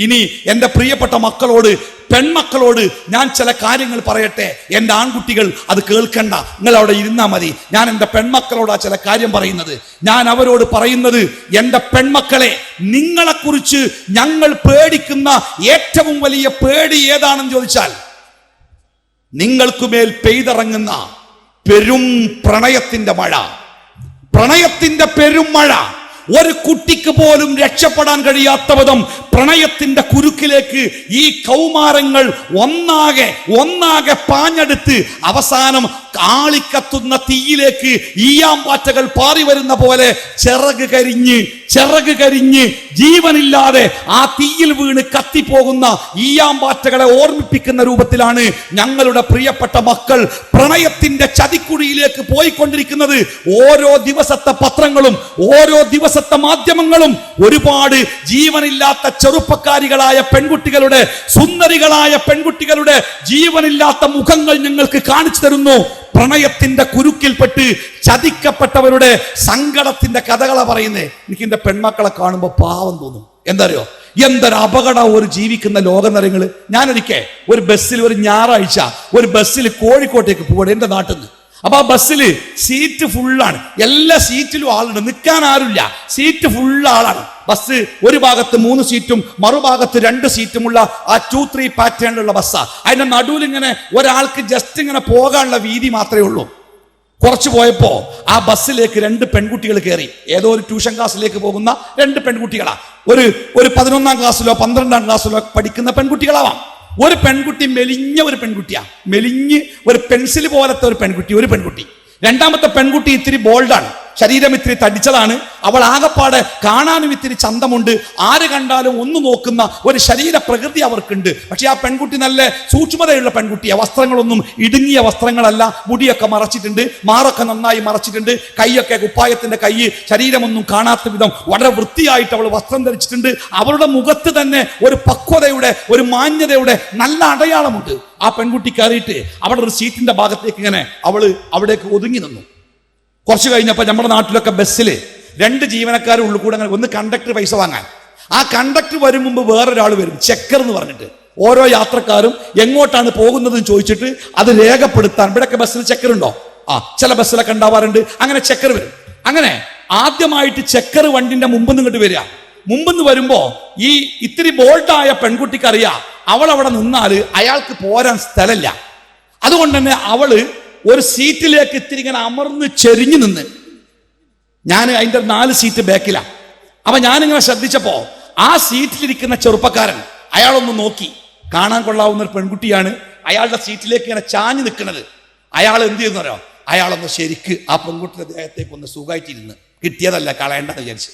ഇനി എന്റെ പ്രിയപ്പെട്ട മക്കളോട് പെൺമക്കളോട് ഞാൻ ചില കാര്യങ്ങൾ പറയട്ടെ. എന്റെ ആൺകുട്ടികൾ അത് കേൾക്കണ്ട. നിങ്ങൾ അവിടെ ഇരുന്നാൽ മതി. ഞാൻ എന്റെ പെൺമക്കളോട് ആ ചില കാര്യം പറയുന്നത്. ഞാൻ അവരോട് പറയുന്നത് എന്റെ പെൺമക്കളെ നിങ്ങളെക്കുറിച്ച് ഞങ്ങൾ പേടിക്കുന്ന ഏറ്റവും വലിയ പേടി ഏതാണെന്ന് ചോദിച്ചാൽ നിങ്ങൾക്കുമേൽ പെയ്തിറങ്ങുന്ന പെരും പ്രണയത്തിന്റെ മഴ. പ്രണയത്തിന്റെ പെരും മഴ. ഒരു കുട്ടിക്ക് പോലും രക്ഷപ്പെടാൻ കഴിയാത്ത വിധം പ്രണയത്തിന്റെ കുരുക്കിലേക്ക് ഈ കൗമാരങ്ങൾ ഒന്നാകെ ഒന്നാകെ പാഞ്ഞെടുത്ത് അവസാനം ആളിക്കത്തുന്ന തീയിലേക്ക് ഈയാമ്പാറ്റകൾ പാറി വരുന്ന പോലെ ചിറക് കരിഞ്ഞ് ചിറക് കരിഞ്ഞ് ജീവനില്ലാതെ ആ തീയിൽ വീണ് കത്തിപ്പോകുന്ന ഈയാമ്പാറ്റകളെ ഓർമ്മിപ്പിക്കുന്ന രൂപത്തിലാണ് ഞങ്ങളുടെ പ്രിയപ്പെട്ട മക്കൾ പ്രണയത്തിന്റെ ചതിക്കുഴിയിലേക്ക് പോയിക്കൊണ്ടിരിക്കുന്നത്. ഓരോ ദിവസത്തെ പത്രങ്ങളും ഓരോ ദിവസത്തെ മാധ്യമങ്ങളും ഒരുപാട് ജീവനില്ലാത്ത ചെറുപ്പക്കാരികളായ പെൺകുട്ടികളുടെ സുന്ദരികളായ പെൺകുട്ടികളുടെ ജീവനില്ലാത്ത മുഖങ്ങൾ ഞങ്ങൾക്ക് കാണിച്ചു തരുന്നു. പ്രണയത്തിന്റെ കുരുക്കിൽപ്പെട്ട് ചതിക്കപ്പെട്ടവരുടെ സങ്കടത്തിന്റെ കഥകളാ പറയുന്നേ. എനിക്ക് എന്റെ പെൺമക്കളെ കാണുമ്പോൾ പാവം തോന്നും. എന്താ അറിയോ എന്തൊരു അപകടം ഒരു ജീവിക്കുന്ന ലോകനരങ്ങൾ. ഞാനൊരിക്കെ ഒരു ബസ്സിൽ ഒരു ഞായറാഴ്ച ഒരു ബസ്സിൽ കോഴിക്കോട്ടേക്ക് പോകണം എന്റെ നാട്ടിൽ നിന്ന്. അപ്പൊ ആ ബസ്സിൽ സീറ്റ് ഫുള്ളാണ്. എല്ലാ സീറ്റിലും ആളുണ്ട്. നിൽക്കാൻ ആരുമില്ല. സീറ്റ് ഫുൾ ആളാണ് ബസ് ഒരു ഭാഗത്ത് മൂന്ന് സീറ്റും മറുഭാഗത്ത് രണ്ട് സീറ്റുമുള്ള ആ ടു ത്രീ പാറ്റേണിലുള്ള ബസ്സാ. അതിന്റെ നടുവിൽ ഇങ്ങനെ ഒരാൾക്ക് ജസ്റ്റ് ഇങ്ങനെ പോകാനുള്ള വീതി മാത്രമേ ഉള്ളൂ. കുറച്ച് പോയപ്പോ ആ ബസ്സിലേക്ക് രണ്ട് പെൺകുട്ടികൾ കയറി ഏതോ ഒരു ട്യൂഷൻ ക്ലാസ്സിലേക്ക് പോകുന്ന രണ്ട് പെൺകുട്ടികളാ. ഒരു ഒരു പതിനൊന്നാം ക്ലാസ്സിലോ പന്ത്രണ്ടാം ക്ലാസ്സിലോ പഠിക്കുന്ന പെൺകുട്ടികളാവാം. ഒരു പെൺകുട്ടി മെലിഞ്ഞ ഒരു പെൺകുട്ടിയാ. മെലിഞ്ഞ് ഒരു പെൻസിൽ പോലത്തെ ഒരു പെൺകുട്ടി ഒരു പെൺകുട്ടി. രണ്ടാമത്തെ പെൺകുട്ടി ഇത്തിരി ബോൾഡാണ് ശരീരം ഇത്തിരി തടിച്ചതാണ്. അവൾ ആകപ്പാടെ കാണാനും ഇത്തിരി ചന്തമുണ്ട്. ആര് കണ്ടാലും ഒന്ന് നോക്കുന്ന ഒരു ശരീര പ്രകൃതി അവർക്കുണ്ട്. പക്ഷെ ആ പെൺകുട്ടി നല്ല സൂക്ഷ്മതയുള്ള പെൺകുട്ടിയ. വസ്ത്രങ്ങളൊന്നും ഇടുങ്ങിയ വസ്ത്രങ്ങളല്ല. മുടിയൊക്കെ മറച്ചിട്ടുണ്ട്. മാറൊക്കെ നന്നായി മറച്ചിട്ടുണ്ട്. കൈയൊക്കെ കുപ്പായത്തിന്റെ കൈ ശരീരമൊന്നും കാണാത്ത വിധം വളരെ വൃത്തിയായിട്ട് അവൾ വസ്ത്രം ധരിച്ചിട്ടുണ്ട്. അവളുടെ മുഖത്ത് തന്നെ ഒരു പക്വതയുടെ ഒരു മാന്യതയുടെ നല്ല അടയാളമുണ്ട്. ആ പെൺകുട്ടി കയറിയിട്ട് അവിടെ ഒരു സീറ്റിന്റെ ഭാഗത്തേക്ക് ഇങ്ങനെ അവൾ അവിടേക്ക് ഒതുങ്ങി നിന്നു. കുറച്ച് കഴിഞ്ഞപ്പോൾ നമ്മുടെ നാട്ടിലൊക്കെ ബസ്സിൽ രണ്ട് ജീവനക്കാർ ഉള്ളിൽ കൂടെ അങ്ങനെ ഒന്ന് കണ്ടക്ടർ പൈസ വാങ്ങാൻ. ആ കണ്ടക്ടർ വരും മുമ്പ് വേറൊരാൾ വരും ചെക്കർ എന്ന് പറഞ്ഞിട്ട്. ഓരോ യാത്രക്കാരും എങ്ങോട്ടാണ് പോകുന്നതെന്ന് ചോദിച്ചിട്ട് അത് രേഖപ്പെടുത്താൻ. ഇവിടെയൊക്കെ ബസ്സിൽ ചെക്കർ ഉണ്ടോ? ആ ചില ബസ്സിലൊക്കെ ഉണ്ടാവാറുണ്ട്. അങ്ങനെ ചെക്കർ വരും. അങ്ങനെ ആദ്യമായിട്ട് ചെക്കർ വണ്ടിന്റെ മുമ്പ് നിന്നിട്ട് വരിക. മുമ്പെന്ന് വരുമ്പോ ഈ ഇത്തിരി ബോൾട്ടായ പെൺകുട്ടിക്ക് അറിയാം. അവൾ അവിടെ നിന്നാൽ അയാൾക്ക് പോരാൻ സ്ഥലമില്ല. അതുകൊണ്ട് തന്നെ അവൾ ഒരു സീറ്റിലേക്ക് ഇത്തിരി ഇങ്ങനെ അമർന്ന് ചെരിഞ്ഞു നിന്ന്. ഞാൻ അതിന്റെ നാല് സീറ്റ് ബാക്കിലാണ് അപ്പൊ ഞാനിങ്ങനെ ശ്രദ്ധിച്ചപ്പോ ആ സീറ്റിലിരിക്കുന്ന ചെറുപ്പക്കാരൻ അയാളൊന്ന് നോക്കി. കാണാൻ കൊള്ളാവുന്ന ഒരു പെൺകുട്ടിയാണ് അയാളുടെ സീറ്റിലേക്ക് ഇങ്ങനെ ചാഞ്ഞു നിൽക്കുന്നത്. അയാൾ എന്ത് ചെയ്യുന്നോ അയാളൊന്ന് ശരിക്ക് ആ പെൺകുട്ടിയുടെ ദേഹത്തേക്ക് ഒന്ന് സുഖമായിട്ടിരുന്ന് കിട്ടിയതല്ല കളയേണ്ടെന്ന് വിചാരിച്ചു.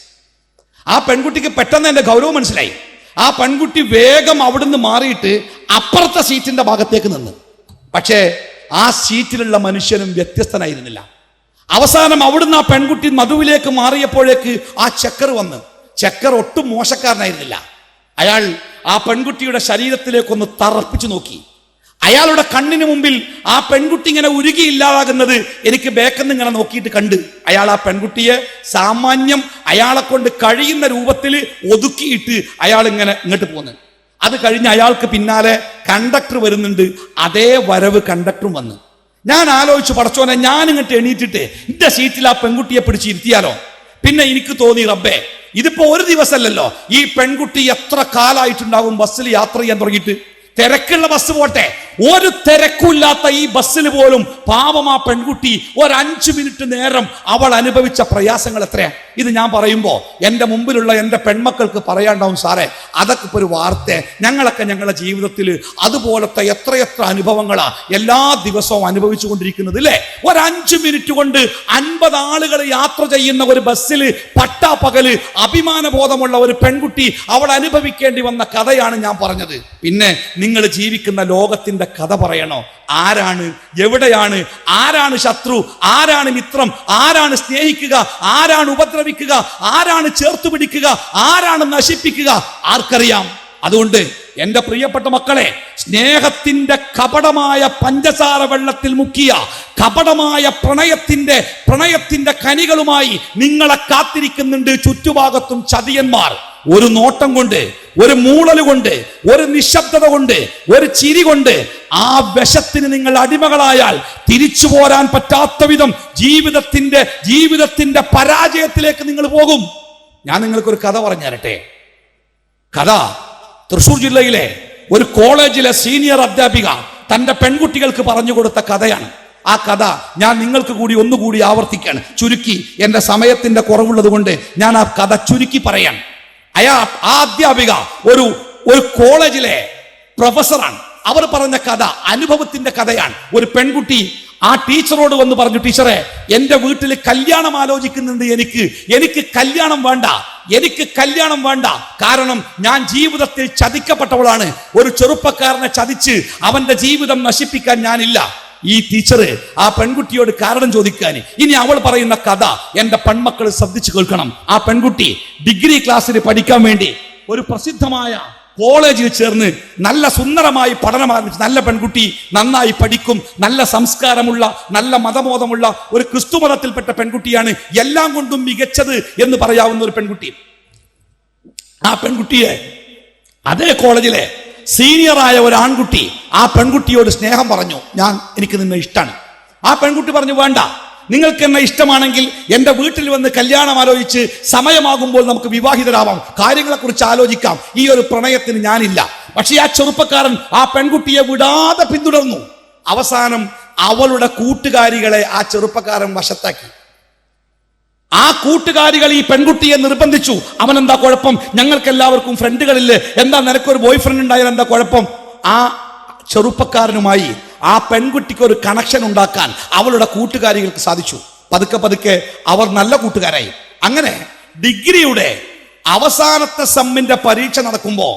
ആ പെൺകുട്ടിക്ക് പെട്ടെന്ന് എന്റെ ഗൗരവം മനസ്സിലായി. ആ പെൺകുട്ടി വേഗം അവിടുന്ന് മാറിയിട്ട് അപ്പുറത്തെ സീറ്റിന്റെ ഭാഗത്തേക്ക് നിന്ന്. പക്ഷേ ആ സീറ്റിലുള്ള മനുഷ്യനും വ്യത്യസ്തനായിരുന്നില്ല. അവസാനം അവിടുന്ന് ആ പെൺകുട്ടി മധുവിലേക്ക് മാറിയപ്പോഴേക്ക് ആ ചക്കർ വന്ന്. ചക്കർ ഒട്ടും മോശക്കാരനായിരുന്നില്ല. അയാൾ ആ പെൺകുട്ടിയുടെ ശരീരത്തിലേക്കൊന്ന് തറപ്പിച്ചു നോക്കി. അയാളുടെ കണ്ണിന് മുമ്പിൽ ആ പെൺകുട്ടി ഇങ്ങനെ ഉരുകിയില്ലാതാകുന്നത് എനിക്ക് ബേക്കെന്ന് ഇങ്ങനെ നോക്കിയിട്ട് കണ്ട്. അയാൾ ആ പെൺകുട്ടിയെ സാമാന്യം അയാളെ കൊണ്ട് കഴിയുന്ന രൂപത്തിൽ ഒതുക്കിയിട്ട് അയാൾ ഇങ്ങനെ ഇങ്ങോട്ട് പോന്ന്. അത് കഴിഞ്ഞ് അയാൾക്ക് പിന്നാലെ കണ്ടക്ടർ വരുന്നുണ്ട്. അതേ വരവ് കണ്ടക്ടറും വന്ന്. ഞാൻ ആലോചിച്ച് പടച്ചോനെ ഞാൻ ഇങ്ങോട്ട് എണീറ്റിട്ട് എന്റെ സീറ്റിൽ ആ പെൺകുട്ടിയെ പിടിച്ചിരുത്തിയാലോ പിന്നെ എനിക്ക് തോന്നി റബ്ബേ ഇതിപ്പോ ഒരു ദിവസമല്ലല്ലോ ഈ പെൺകുട്ടി എത്ര കാലായിട്ടുണ്ടാവും ബസ്സിൽ യാത്ര ചെയ്യാൻ തുടങ്ങിയിട്ട്? തിരക്കുള്ള ബസ് പോട്ടെ. ഒരു തിരക്കില്ലാത്ത ഈ ബസ്സിൽ പോലും പാവം ആ പെൺകുട്ടി ഒരു അഞ്ചു മിനിറ്റ് നേരം അവൾ അനുഭവിച്ച പ്രയാസങ്ങൾ എത്രയാണ് ഇത് ഞാൻ പറയുമ്പോൾ എന്റെ മുമ്പിലുള്ള എന്റെ പെൺമക്കൾക്ക് പറയാണ്ടാവും സാറേ. അതൊക്കെ ഇപ്പോൾ ഒരു വാർത്ത. ഞങ്ങളൊക്കെ ഞങ്ങളുടെ ജീവിതത്തിൽ അതുപോലത്തെ എത്രയെത്ര അനുഭവങ്ങളാണ് എല്ലാ ദിവസവും അനുഭവിച്ചു കൊണ്ടിരിക്കുന്നത് അല്ലേ ഒരു അഞ്ച് മിനിറ്റ് കൊണ്ട് അൻപത് ആളുകൾ യാത്ര ചെയ്യുന്ന ഒരു ബസ്സിൽ പട്ടാപ്പകൽ അഭിമാനബോധമുള്ള ഒരു പെൺകുട്ടി അവൾ അനുഭവിക്കേണ്ടി വന്ന കഥയാണ് ഞാൻ പറഞ്ഞത്. പിന്നെ നിങ്ങൾ ജീവിക്കുന്ന ലോകത്തിന്റെ കഥ പറയണോ? ആരാണ്? എവിടെയാണ്? ആരാണ് ശത്രു? ആരാണ് മിത്രം? ആരാണ് സ്നേഹിക്കുക? ആരാണ് ഉപദ്രവിക്കുക? ആരാണ് ചേർത്ത് പിടിക്കുക? ആരാണ് നശിപ്പിക്കുക? ആർക്കറിയാം? അതുകൊണ്ട് എന്റെ പ്രിയപ്പെട്ട മക്കളെ സ്നേഹത്തിന്റെ കപടമായ പഞ്ചസാര വെള്ളത്തിൽ മുക്കിയ കപടമായ പ്രണയത്തിന്റെ പ്രണയത്തിന്റെ കനികളുമായി നിങ്ങളെ കാത്തിരിക്കുന്നുണ്ട് ചുറ്റുഭാഗത്തും ചതിയന്മാർ. ഒരു നോട്ടം കൊണ്ട് ഒരു മൂളൽ കൊണ്ട് ഒരു നിശബ്ദത കൊണ്ട് ഒരു ചിരി കൊണ്ട് ആ വിഷത്തിന് നിങ്ങൾ അടിമകളായാൽ തിരിച്ചു പോരാൻ പറ്റാത്ത വിധം ജീവിതത്തിന്റെ ജീവിതത്തിന്റെ പരാജയത്തിലേക്ക് നിങ്ങൾ പോകും. ഞാൻ നിങ്ങൾക്കൊരു കഥ പറഞ്ഞു തരട്ടെ. കഥ തൃശൂർ ജില്ലയിലെ ഒരു കോളേജിലെ സീനിയർ അധ്യാപിക തന്റെ പെൺകുട്ടികൾക്ക് പറഞ്ഞു കൊടുത്ത കഥയാണ്. ആ കഥ ഞാൻ നിങ്ങൾക്ക് കൂടി ഒന്നുകൂടി ആവർത്തിക്കാണ് ചുരുക്കി എന്റെ സമയത്തിന്റെ കുറവുള്ളത് കൊണ്ട് ഞാൻ ആ കഥ ചുരുക്കി പറയാൻ അയാ ആ അധ്യാപിക ഒരു ഒരു കോളേജിലെ പ്രൊഫസറാണ്. അവർ പറഞ്ഞ കഥ അനുഭവത്തിന്റെ കഥയാണ്. ഒരു പെൺകുട്ടി ആ ടീച്ചറോട് വന്ന് പറഞ്ഞു ടീച്ചറെ എന്റെ വീട്ടിൽ കല്യാണം ആലോചിക്കുന്നുണ്ട് എനിക്ക്. എനിക്ക് കല്യാണം വേണ്ട. എനിക്ക് കല്യാണം വേണ്ട. കാരണം ഞാൻ ജീവിതത്തിൽ ചതിക്കപ്പെട്ടവളാണ്. ഒരു ചെറുപ്പക്കാരനെ ചതിച്ച് അവന്റെ ജീവിതം നശിപ്പിക്കാൻ ഞാനില്ല. ഈ ടീച്ചർ ആ പെൺകുട്ടിയോട് കാരണം ചോദിക്കാൻ. ഇനി അവൾ പറയുന്ന കഥ എന്റെ പെൺമക്കൾ ശ്രദ്ധിച്ചു കേൾക്കണം. ആ പെൺകുട്ടി ഡിഗ്രി ക്ലാസ്സിൽ പഠിക്കാൻ വേണ്ടി ഒരു പ്രസിദ്ധമായ കോളേജിൽ ചേർന്ന് നല്ല സുന്ദരമായി പഠനം ആരംഭിച്ചു നല്ല പെൺകുട്ടി നന്നായി പഠിക്കും നല്ല സംസ്കാരമുള്ള നല്ല മതബോധമുള്ള ഒരു ക്രിസ്തു മതത്തിൽപ്പെട്ട പെൺകുട്ടിയാണ് എല്ലാം കൊണ്ടും മികച്ചത് എന്ന് പറയാവുന്ന ഒരു പെൺകുട്ടി. ആ പെൺകുട്ടിയെ അതേ കോളേജിലെ സീനിയറായ ഒരു ആൺകുട്ടി ആ പെൺകുട്ടിയോട് സ്നേഹം പറഞ്ഞു ഞാൻ എനിക്ക് നിന്നെ ഇഷ്ടമാണ് ആ പെൺകുട്ടി പറഞ്ഞു വേണ്ട. നിങ്ങൾക്ക് എന്നെ ഇഷ്ടമാണെങ്കിൽ എന്റെ വീട്ടിൽ വന്ന് കല്യാണം ആലോചിച്ച് സമയമാകുമ്പോൾ നമുക്ക് വിവാഹിതരാവാം. കാര്യങ്ങളെക്കുറിച്ച് ആലോചിക്കാം. ഈ ഒരു പ്രണയത്തിന് ഞാനില്ല. പക്ഷേ ആ ചെറുപ്പക്കാരൻ ആ പെൺകുട്ടിയെ വിടാതെ പിന്തുടർന്നു. അവസാനം അവളുടെ കൂട്ടുകാരികളെ ആ ചെറുപ്പക്കാരൻ വശത്താക്കി. ആ കൂട്ടുകാരികൾ ഈ പെൺകുട്ടിയെ നിർബന്ധിച്ചു. അവൻ എന്താ കുഴപ്പം? ഞങ്ങൾക്ക് എല്ലാവർക്കും ഫ്രണ്ടുകളില്ലേ? എന്താ നിനക്കൊരു ബോയ് ഫ്രണ്ട് ഉണ്ടായാൽ എന്താ കുഴപ്പം? ആ ചെറുപ്പക്കാരനുമായി ആ പെൺകുട്ടിക്ക് ഒരു കണക്ഷൻ ഉണ്ടാക്കാൻ അവളുടെ കൂട്ടുകാരികൾക്ക് സാധിച്ചു. പതുക്കെ പതുക്കെ അവർ നല്ല കൂട്ടുകാരായി. അങ്ങനെ ഡിഗ്രിയുടെ അവസാനത്തെ സെമ്മിന്റെ പരീക്ഷ നടക്കുമ്പോ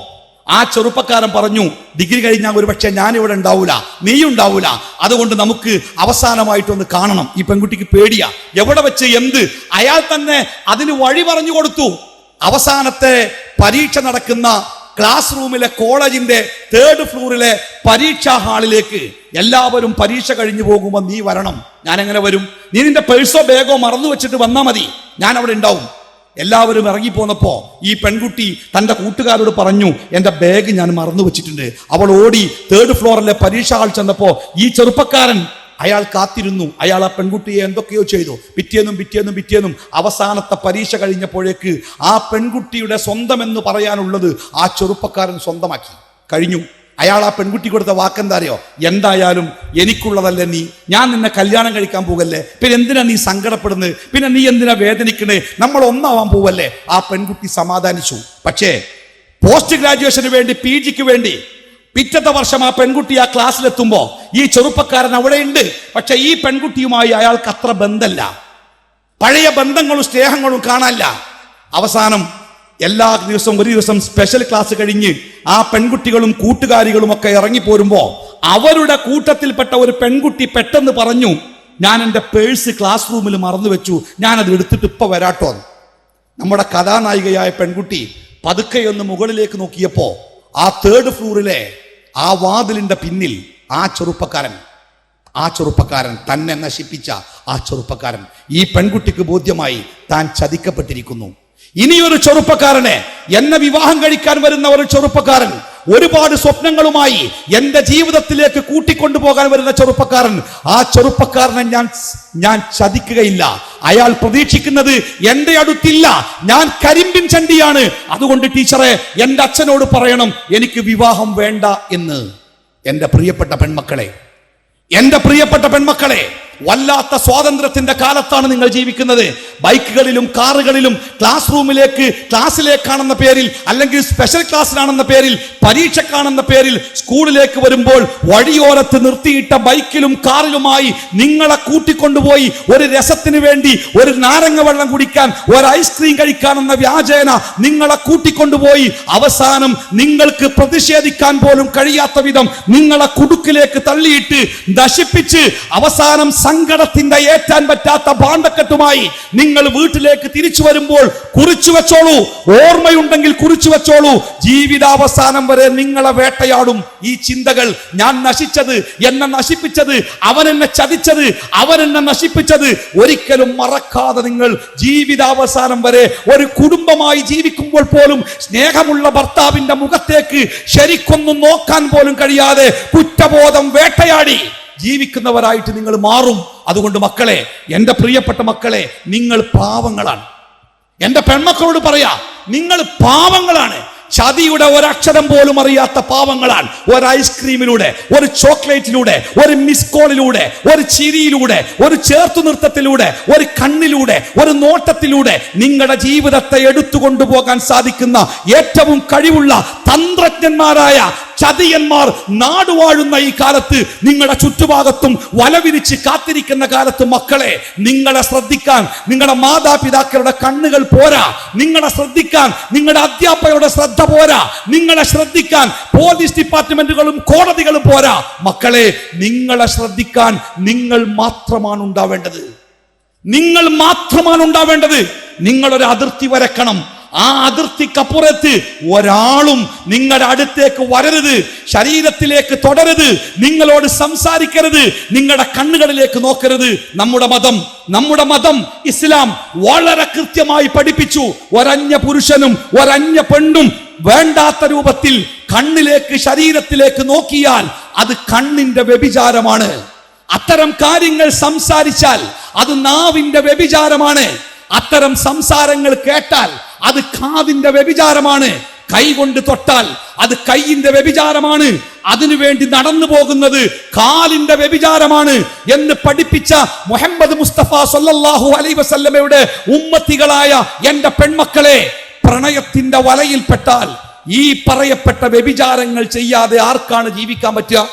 ആ ചെറുപ്പക്കാരൻ പറഞ്ഞു ഡിഗ്രി കഴിഞ്ഞാൽ ഒരു പക്ഷേ ഞാനിവിടെ ഉണ്ടാവൂല നീ ഉണ്ടാവൂല. അതുകൊണ്ട് നമുക്ക് അവസാനമായിട്ടൊന്ന് കാണണം. ഈ പെൺകുട്ടിക്ക് പേടിയാ. എവിടെ വെച്ച് എന്ത്? അയാൾ തന്നെ അതിന് വഴി പറഞ്ഞു കൊടുത്തു. അവസാനത്തെ പരീക്ഷ നടക്കുന്ന ക്ലാസ് റൂമിലെ കോളേജിന്റെ തേർഡ് ഫ്ലോറിലെ പരീക്ഷാ ഹാളിലേക്ക് എല്ലാവരും പരീക്ഷ കഴിഞ്ഞു പോകുമ്പോൾ നീ വരണം. ഞാൻ എങ്ങനെ വരും? നീ നിന്റെ പേഴ്സോ ബാഗോ മറന്നു വെച്ചിട്ട് വന്നാൽ മതി. ഞാൻ അവിടെ ഉണ്ടാവും. എല്ലാവരും ഇറങ്ങിപ്പോന്നപ്പോ ഈ പെൺകുട്ടി തന്റെ കൂട്ടുകാരോട് പറഞ്ഞു എന്റെ ബാഗ് ഞാൻ മറന്നു വെച്ചിട്ടുണ്ട്. അവൾ ഓടി തേർഡ് ഫ്ലോറിലെ പരീക്ഷ ഹാൾ ചെന്നപ്പോ ഈ ചെറുപ്പക്കാരൻ അയാൾ കാത്തിരുന്നു. അയാൾ ആ പെൺകുട്ടിയെ എന്തൊക്കെയോ ചെയ്തു. പിറ്റേന്നും പിറ്റേന്നും പിറ്റേന്നും അവസാനത്തെ പരീക്ഷ കഴിഞ്ഞപ്പോഴേക്ക് ആ പെൺകുട്ടിയുടെ സ്വന്തം എന്ന് പറയാനുള്ളത് ആ ചെറുപ്പക്കാരൻ സ്വന്തമാക്കി. കഴിഞ്ഞു. അയാൾ ആ പെൺകുട്ടി കൊടുത്ത വാക്കെന്താ അറിയോ എന്തായാലും എനിക്കുള്ളതല്ല നീ? ഞാൻ നിന്നെ കല്യാണം കഴിക്കാൻ പോകല്ലേ? പിന്നെ എന്തിനാ നീ സങ്കടപ്പെടുന്നത്? പിന്നെ നീ എന്തിനാ വേദനിക്കണേ നമ്മൾ ഒന്നാവാൻ പോവല്ലേ? ആ പെൺകുട്ടി സമാധാനിച്ചു. പക്ഷേ പോസ്റ്റ് ഗ്രാജുവേഷന് വേണ്ടി പി ജിക്ക് വേണ്ടി പിറ്റത്തെ വർഷം ആ പെൺകുട്ടി ആ ക്ലാസ്സിലെത്തുമ്പോൾ ഈ ചെറുപ്പക്കാരൻ അവിടെയുണ്ട്. പക്ഷെ ഈ പെൺകുട്ടിയുമായി അയാൾക്ക് അത്ര ബന്ധമല്ല പഴയ ബന്ധങ്ങളും സ്നേഹങ്ങളും കാണാനില്ല. അവസാനം എല്ലാ ദിവസവും ഒരു ദിവസം സ്പെഷ്യൽ ക്ലാസ് കഴിഞ്ഞ് ആ പെൺകുട്ടികളും കൂട്ടുകാരികളും ഒക്കെ ഇറങ്ങിപ്പോരുമ്പോൾ അവരുടെ കൂട്ടത്തിൽപ്പെട്ട ഒരു പെൺകുട്ടി പെട്ടെന്ന് പറഞ്ഞു ഞാൻ എന്റെ പേഴ്സ് ക്ലാസ് റൂമിൽ മറന്നു വെച്ചു. ഞാനത് എടുത്തിട്ട് ഇപ്പൊ വരാട്ടോ. നമ്മുടെ കഥാനായികയായ പെൺകുട്ടി പതുക്കെ ഒന്ന് മുകളിലേക്ക് നോക്കിയപ്പോൾ ആ തേർഡ് ഫ്ലോറിലെ ആ വാതിലിന്റെ പിന്നിൽ ആ ചെറുപ്പക്കാരൻ ആ ചെറുപ്പക്കാരൻ തന്നെ നശിപ്പിച്ച ആ ചെറുപ്പക്കാരൻ ഈ പെൺകുട്ടിക്ക് ബോധ്യമായി താൻ ചതിക്കപ്പെട്ടിരിക്കുന്നു. ഇനിയൊരു ചെറുപ്പക്കാരനെ. എന്നെ വിവാഹം കഴിക്കാൻ വരുന്ന ഒരു ചെറുപ്പക്കാരൻ ഒരുപാട് സ്വപ്നങ്ങളുമായി എന്റെ ജീവിതത്തിലേക്ക് കൂട്ടിക്കൊണ്ടുപോകാൻ വരുന്ന ചെറുപ്പക്കാരൻ. ആ ചെറുപ്പക്കാരനെ ഞാൻ ഞാൻ ചതിക്കുകയില്ല. അയാൾ പ്രതീക്ഷിക്കുന്നത് എന്റെ അടുത്തില്ല. ഞാൻ കരിമ്പിൻ ചണ്ടിയാണ്. അതുകൊണ്ട് ടീച്ചറെ എന്റെ അച്ഛനോട് പറയണം എനിക്ക് വിവാഹം വേണ്ട എന്ന്. എന്റെ പ്രിയപ്പെട്ട പെൺമക്കളെ എന്റെ പ്രിയപ്പെട്ട പെൺമക്കളെ വല്ലാത്ത സ്വാതന്ത്ര്യത്തിന്റെ കാലത്താണ് നിങ്ങൾ ജീവിക്കുന്നത്. ബൈക്കുകളിലും കാറുകളിലും ക്ലാസ് റൂമിലേക്ക് ക്ലാസ്സിലേക്കാണെന്ന പേരിൽ അല്ലെങ്കിൽ സ്പെഷ്യൽ ക്ലാസ്സിലാണെന്ന പേരിൽ പരീക്ഷക്കാണെന്ന പേരിൽ സ്കൂളിലേക്ക് വരുമ്പോൾ വഴിയോരത്ത് നിർത്തിയിട്ട ബൈക്കിലും കാറിലുമായി നിങ്ങളെ കൂട്ടിക്കൊണ്ടുപോയി ഒരു രസത്തിന് വേണ്ടി ഒരു നാരങ്ങ വെള്ളം കുടിക്കാൻ ഒരു ഐസ്ക്രീം കഴിക്കാനെന്ന വ്യാജേന നിങ്ങളെ കൂട്ടിക്കൊണ്ടുപോയി. അവസാനം നിങ്ങൾക്ക് പ്രതിഷേധിക്കാൻ പോലും കഴിയാത്ത വിധം നിങ്ങളെ കുടുക്കിലേക്ക് തള്ളിയിട്ട് നശിപ്പിച്ച് അവസാനം സങ്കടത്തിന്റെ ഏറ്റാൻ പറ്റാത്ത ഭാണ്ഡക്കെട്ടുമായി നിങ്ങൾ വീട്ടിലേക്ക് തിരിച്ചു വരുമ്പോൾ കുറിച്ചു വെച്ചോളൂ. ഓർമ്മയുണ്ടെങ്കിൽ കുറിച്ചു വെച്ചോളൂ. ജീവിതാവസാനം വരെ നിങ്ങളെ വേട്ടയാടും. ഈ ചിന്തകൾ ഞാൻ നശിച്ചത് എന്നെ നശിപ്പിച്ചത് അവൻ എന്നെ ചതിച്ചത് അവൻ എന്നെ നശിപ്പിച്ചത്. ഒരിക്കലും മറക്കാതെ നിങ്ങൾ ജീവിതാവസാനം വരെ ഒരു കുടുംബമായി ജീവിക്കുമ്പോൾ പോലും സ്നേഹമുള്ള ഭർത്താവിന്റെ മുഖത്തേക്ക് ശരിക്കൊന്നും നോക്കാൻ പോലും കഴിയാതെ കുറ്റബോധം വേട്ടയാടി. ജീവിക്കുന്നവരായിട്ട് നിങ്ങൾ മാറും. അതുകൊണ്ട് മക്കളെ എന്റെ പ്രിയപ്പെട്ട മക്കളെ നിങ്ങൾ പാവങ്ങളാണ്. എന്റെ പെൺമക്കളോട് പറയാ നിങ്ങൾ പാവങ്ങളാണ്. ചതിയുടെ ഒരക്ഷരം പോലും അറിയാത്ത പാവങ്ങളാണ്. ഒരു ഐസ്ക്രീമിലൂടെ ഒരു ചോക്ലേറ്റിലൂടെ ഒരു മിസ് കോളിലൂടെ ഒരു ചിരിയിലൂടെ ഒരു ചേർത്തു നൃത്തത്തിലൂടെ ഒരു കണ്ണിലൂടെ ഒരു നോട്ടത്തിലൂടെ നിങ്ങളുടെ ജീവിതത്തെ എടുത്തു കൊണ്ടുപോകാൻ സാധിക്കുന്ന ഏറ്റവും കഴിവുള്ള തന്ത്രജ്ഞന്മാരായ ചതിയന്മാർ നാടുവാഴുന്ന ഈ കാലത്ത് നിങ്ങളുടെ ചുറ്റുഭാഗത്തും വലവിരിച്ച് കാത്തിരിക്കുന്ന കാലത്ത് മക്കളെ നിങ്ങളെ ശ്രദ്ധിക്കാൻ നിങ്ങളുടെ മാതാപിതാക്കളുടെ കണ്ണുകൾ പോരാ. നിങ്ങളെ ശ്രദ്ധിക്കാൻ നിങ്ങളുടെ അധ്യാപകരുടെ ശ്രദ്ധ പോരാ. നിങ്ങളെ ശ്രദ്ധിക്കാൻ പോലീസ് ഡിപ്പാർട്ട്മെന്റുകളും കോടതികളും പോരാ. മക്കളെ നിങ്ങളെ ശ്രദ്ധിക്കാൻ നിങ്ങൾ മാത്രമാണ് ഉണ്ടാവേണ്ടത്. നിങ്ങൾ മാത്രമാണ് ഉണ്ടാവേണ്ടത്. നിങ്ങളൊരു അതിർത്തി വരക്കണം. ആ അതിർത്തിക്കപ്പുറത്ത് ഒരാളും നിങ്ങളുടെ അടുത്തേക്ക് വരരുത് ശരീരത്തിലേക്ക് തുടരുത് നിങ്ങളോട് സംസാരിക്കരുത് നിങ്ങളുടെ കണ്ണുകളിലേക്ക് നോക്കരുത്. നമ്മുടെ മതം നമ്മുടെ മതം ഇസ്ലാം വളരെ കൃത്യമായി പഠിപ്പിച്ചു. ഒരഞ്ഞ പുരുഷനും ഒരഞ്ഞ പെണ്ണും വേണ്ടാത്ത രൂപത്തിൽ കണ്ണിലേക്ക് ശരീരത്തിലേക്ക് നോക്കിയാൽ അത് കണ്ണിന്റെ വ്യഭിചാരമാണ്. അത്തരം കാര്യങ്ങൾ സംസാരിച്ചാൽ അത് നാവിന്റെ വ്യഭിചാരമാണ്. അത്തരം സംസാരങ്ങൾ കേട്ടാൽ അത് കാതിന്റെ വ്യഭിചാരമാണ് കൈകൊണ്ട് തൊട്ടാൽ അത് കൈയിന്റെ വ്യഭിചാരമാണ്. അതിനുവേണ്ടി നടന്നു പോകുന്നത് കാലിന്റെ വ്യഭിചാരമാണ് എന്ന് പഠിപ്പിച്ച മുഹമ്മദ് മുസ്തഫ സല്ലല്ലാഹു അലൈ വസല്ലമയുടെ ഉമ്മത്തികളായ എന്റെ പെൺമക്കളെ പ്രണയത്തിന്റെ വലയിൽപ്പെട്ടാൽ ഈ പറയപ്പെട്ട വ്യഭിചാരങ്ങൾ ചെയ്യാതെ ആർക്കാണ് ജീവിക്കാൻ പറ്റുക?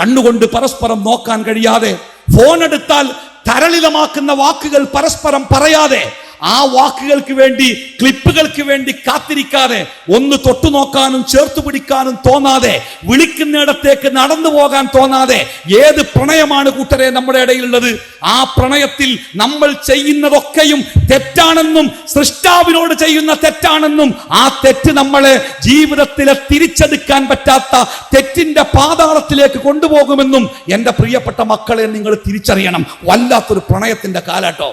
കണ്ണുകൊണ്ട് പരസ്പരം നോക്കാൻ കഴിയാതെ ഫോൺ എടുത്താൽ തരളിതമാക്കുന്ന വാക്കുകൾ പരസ്പരം പറയാതെ ആ വാക്കുകൾക്ക് വേണ്ടി ക്ലിപ്പുകൾക്ക് വേണ്ടി കാത്തിരിക്കാതെ ഒന്ന് തൊട്ടു നോക്കാനും ചേർത്ത് പിടിക്കാനും തോന്നാതെ വിളിക്കുന്നിടത്തേക്ക് നടന്നു പോകാൻ തോന്നാതെ ഏത് പ്രണയമാണ് കൂട്ടരെ നമ്മുടെ ഇടയിലുള്ളത്? ആ പ്രണയത്തിൽ നമ്മൾ ചെയ്യുന്നതൊക്കെയും തെറ്റാണെന്നും സൃഷ്ടാവിനോട് ചെയ്യുന്ന തെറ്റാണെന്നും ആ തെറ്റ് നമ്മളെ ജീവിതത്തിലെ തിരിച്ചെടുക്കാൻ പറ്റാത്ത തെറ്റിന്റെ പാതാളത്തിലേക്ക് കൊണ്ടുപോകുമെന്നും എന്റെ പ്രിയപ്പെട്ട മക്കളെ നിങ്ങൾ തിരിച്ചറിയണം. വല്ലാത്തൊരു പ്രണയത്തിന്റെ കാലാട്ടോ